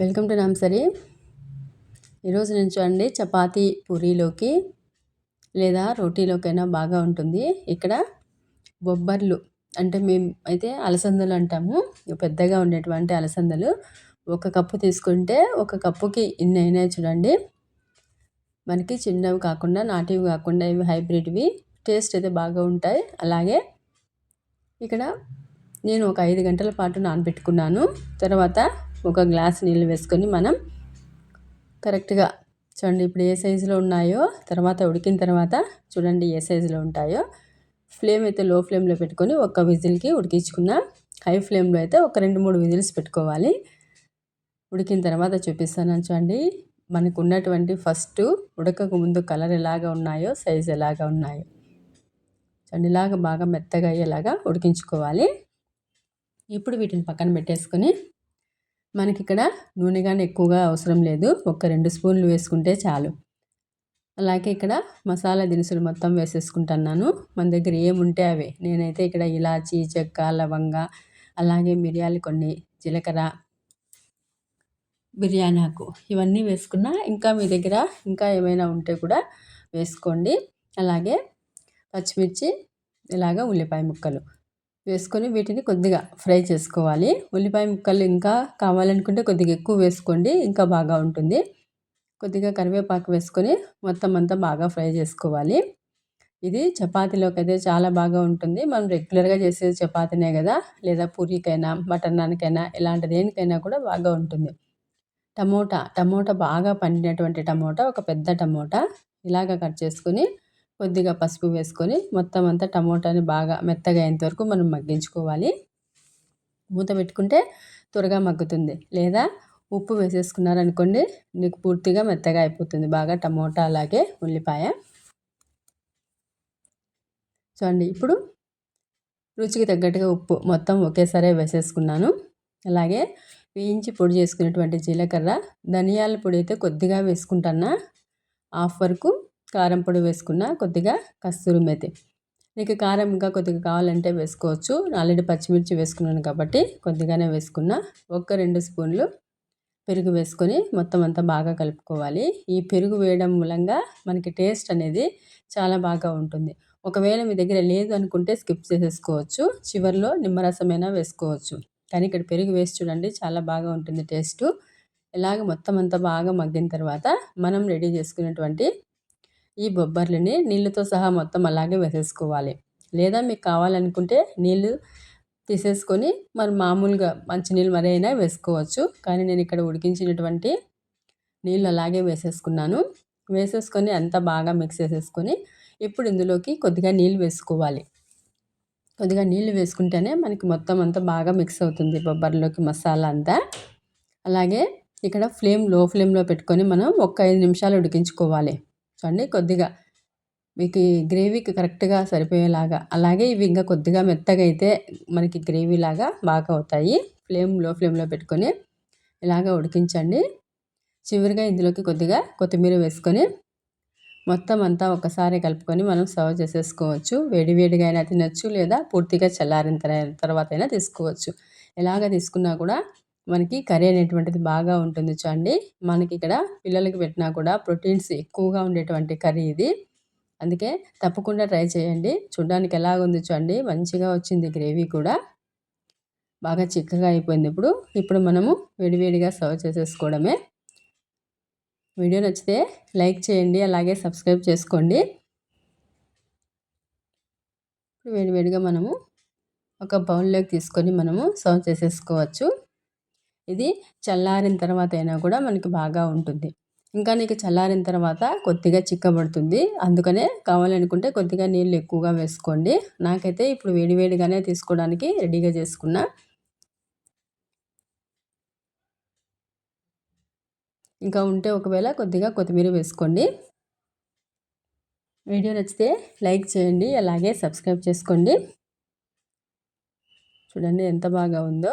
Welcome to నామ్సరి ఈరోజు నేను చూడండి చపాతీ పూరీలోకి లేదా రోటీలోకైనా బాగా ఉంటుంది. ఇక్కడ బొబ్బర్లు అంటే మేము అయితే అలసందలు అంటాము. పెద్దగా ఉండేటువంటి అలసందలు. ఒక కప్పు తీసుకుంటే ఒక కప్పుకి ఇన్ని అయినాయి చూడండి. మనకి చిన్నవి కాకుండా నాటివి కాకుండా ఇవి హైబ్రిడ్వి. టేస్ట్ అయితే బాగా ఉంటాయి. అలాగే ఇక్కడ నేను ఒక ఐదు గంటల పాటు నానబెట్టుకున్నాను. తర్వాత ఒక గ్లాస్ నీళ్ళు వేసుకొని మనం కరెక్ట్గా చూడండి ఇప్పుడు ఏ సైజులో ఉన్నాయో తర్వాత ఉడికిన తర్వాత చూడండి ఏ సైజులో ఉంటాయో. ఫ్లేమ్ అయితే లో ఫ్లేమ్లో పెట్టుకొని ఒక విజిల్కి ఉడికించుకున్న హై ఫ్లేమ్లో అయితే ఒక రెండు మూడు విజిల్స్ పెట్టుకోవాలి. ఉడికిన తర్వాత చూపిస్తాను చూడండి. మనకు ఉన్నటువంటి ఫస్ట్ ఉడకక ముందు కలర్ ఎలాగా ఉన్నాయో సైజ్ ఎలాగా ఉన్నాయో చూడండి. ఇలాగ బాగా మెత్తగా అయ్యేలాగా ఉడికించుకోవాలి. ఇప్పుడు వీటిని పక్కన పెట్టేసుకొని మనకి ఇక్కడ నూనె కానీ ఎక్కువగా అవసరం లేదు. ఒక రెండు స్పూన్లు వేసుకుంటే చాలు. అలాగే ఇక్కడ మసాలా దినుసులు మొత్తం వేసేసుకుంటున్నాను. మన దగ్గర ఏముంటే అవి. నేనైతే ఇక్కడ ఇలాచీ చెక్క లవంగ అలాగే మిరియాలు కొన్ని జీలకర్ర బిర్యానీ ఆకు ఇవన్నీ వేసుకున్నా ఇంకా మీ దగ్గర ఇంకా ఏమైనా ఉంటే కూడా వేసుకోండి. అలాగే పచ్చిమిర్చి ఇలాగ ఉల్లిపాయ ముక్కలు. వేసుకొని వీటిని కొద్దిగా ఫ్రై చేసుకోవాలి. ఉల్లిపాయ ముక్కలు ఇంకా కావాలనుకుంటే కొద్దిగా ఎక్కువ వేసుకోండి ఇంకా బాగా ఉంటుంది. కొద్దిగా కరివేపాకు వేసుకొని మొత్తం అంతా బాగా ఫ్రై చేసుకోవాలి. ఇది చపాతీలోకి అయితే చాలా బాగా ఉంటుంది. మనం రెగ్యులర్గా చేసేది చపాతీనే కదా లేదా పూరీకైనా మటన్ నాన్కైనా ఇలాంటి దేనికైనా కూడా బాగా ఉంటుంది. టమోటా టమోటా బాగా పండినటువంటి టమోటా ఒక పెద్ద టమోటా ఇలాగ కట్ చేసుకొని కొద్దిగా పసుపు వేసుకొని మొత్తం అంతా టమోటాని బాగా మెత్తగా అయ్యేంత వరకు మనం మగ్గించుకోవాలి. మూత పెట్టుకుంటే త్వరగా మగ్గుతుంది. లేదా ఉప్పు వేసేసుకున్నారనుకోండి నీకు పూర్తిగా మెత్తగా అయిపోతుంది. బాగా టమోటా అలాగే ఉల్లిపాయ. చూడండి ఇప్పుడు రుచికి తగ్గట్టుగా ఉప్పు మొత్తం ఒకేసారి వేసేసుకున్నాను. అలాగే వేయించి పొడి చేసుకునేటువంటి జీలకర్ర ధనియాల పొడి అయితే కొద్దిగా వేసుకుంటాను హాఫ్ వరకు కారం పొడి వేసుకున్న కొద్దిగా కస్తూరి మెతి. నీకు కారం ఇంకా కొద్దిగా కావాలంటే వేసుకోవచ్చు. ఆల్రెడీ పచ్చిమిర్చి వేసుకున్నాను కాబట్టి కొద్దిగానే వేసుకున్న. ఒక్క రెండు స్పూన్లు పెరుగు వేసుకొని మొత్తం అంతా బాగా కలుపుకోవాలి. ఈ పెరుగు వేయడం మూలంగా మనకి టేస్ట్ అనేది చాలా బాగా ఉంటుంది. ఒకవేళ మీ దగ్గర లేదు అనుకుంటే స్కిప్ చేసేసుకోవచ్చు. చివరిలో నిమ్మరసమైనా వేసుకోవచ్చు. కానీ ఇక్కడ పెరుగు వేసి చూడండి చాలా బాగా ఉంటుంది టేస్టు. ఇలాగ మొత్తం అంతా బాగా మగ్గిన తర్వాత మనం రెడీ చేసుకున్నటువంటి ఈ బొబ్బర్లని నీళ్ళతో సహా మొత్తం అలాగే వేసేసుకోవాలి. లేదా మీకు కావాలనుకుంటే నీళ్ళు తీసేసుకొని మరి మామూలుగా మంచినీళ్ళు మరి అయినా వేసుకోవచ్చు. కానీ నేను ఇక్కడ ఉడికించినటువంటి నీళ్ళు అలాగే వేసేసుకున్నాను. వేసేసుకొని అంతా బాగా మిక్స్ చేసేసుకొని ఇప్పుడు ఇందులోకి కొద్దిగా నీళ్ళు వేసుకోవాలి. కొద్దిగా నీళ్ళు వేసుకుంటేనే మనకి మొత్తం అంతా బాగా మిక్స్ అవుతుంది బొబ్బర్లోకి మసాలా అంతా. అలాగే ఇక్కడ ఫ్లేమ్లో ఫ్లేమ్లో పెట్టుకొని మనం ఒక ఐదు నిమిషాలు ఉడికించుకోవాలి. చూడండి కొద్దిగా. మీకు గ్రేవీకి కరెక్ట్గా సరిపోయేలాగా. అలాగే ఇవి ఇంకా కొద్దిగా మెత్తగా అయితే మనకి గ్రేవీ లాగా బాగా అవుతాయి ఫ్లేమ్లో ఫ్లేమ్లో పెట్టుకొని ఇలాగ ఉడికించండి. చివరిగా ఇందులోకి కొద్దిగా కొత్తిమీర వేసుకొని మొత్తం అంతా ఒకసారి కలుపుకొని మనం సర్వ్ చేసేసుకోవచ్చు. వేడివేడిగా అయినా తినచ్చు లేదా పూర్తిగా చల్లారిన తర్వాత అయినా తీసుకోవచ్చు. ఎలాగ తీసుకున్నా కూడా మనకి కర్రీ అనేటువంటిది బాగా ఉంటుంది చూడండి. మనకి ఇక్కడ పిల్లలకి పెట్టినా కూడా ప్రోటీన్స్ ఎక్కువగా ఉండేటువంటి కర్రీ ఇది. అందుకే తప్పకుండా ట్రై చేయండి. చూడడానికి ఎలాగుంది చూడండి. మంచిగా వచ్చింది గ్రేవీ కూడా. బాగా చిక్కగా అయిపోయింది ఇప్పుడు. ఇప్పుడు మనము వేడివేడిగా సర్వ్ చేసేసుకోవడమే. వీడియో నచ్చితే లైక్ చేయండి. అలాగే సబ్స్క్రైబ్ చేసుకోండి. ఇప్పుడు వేడివేడిగా మనము ఒక బౌల్లోకి తీసుకొని మనము సర్వ్ చేసేసుకోవచ్చు. ఇది చల్లారిన తర్వాత అయినా కూడా మనకి బాగా ఉంటుంది. ఇంకా నీకు చల్లారిన తర్వాత కొద్దిగా చిక్కబడుతుంది. అందుకనే కావాలనుకుంటే కొద్దిగా నీళ్ళు ఎక్కువగా వేసుకోండి. నాకైతే ఇప్పుడు వేడివేడిగానే తీసుకోవడానికి రెడీగా చేసుకున్నా. ఇంకా ఉంటే ఒకవేళ కొద్దిగా కొత్తిమీర వేసుకోండి. వీడియో నచ్చితే లైక్ చేయండి. అలాగే సబ్స్క్రైబ్ చేసుకోండి. చూడండి ఎంత బాగా ఉందో.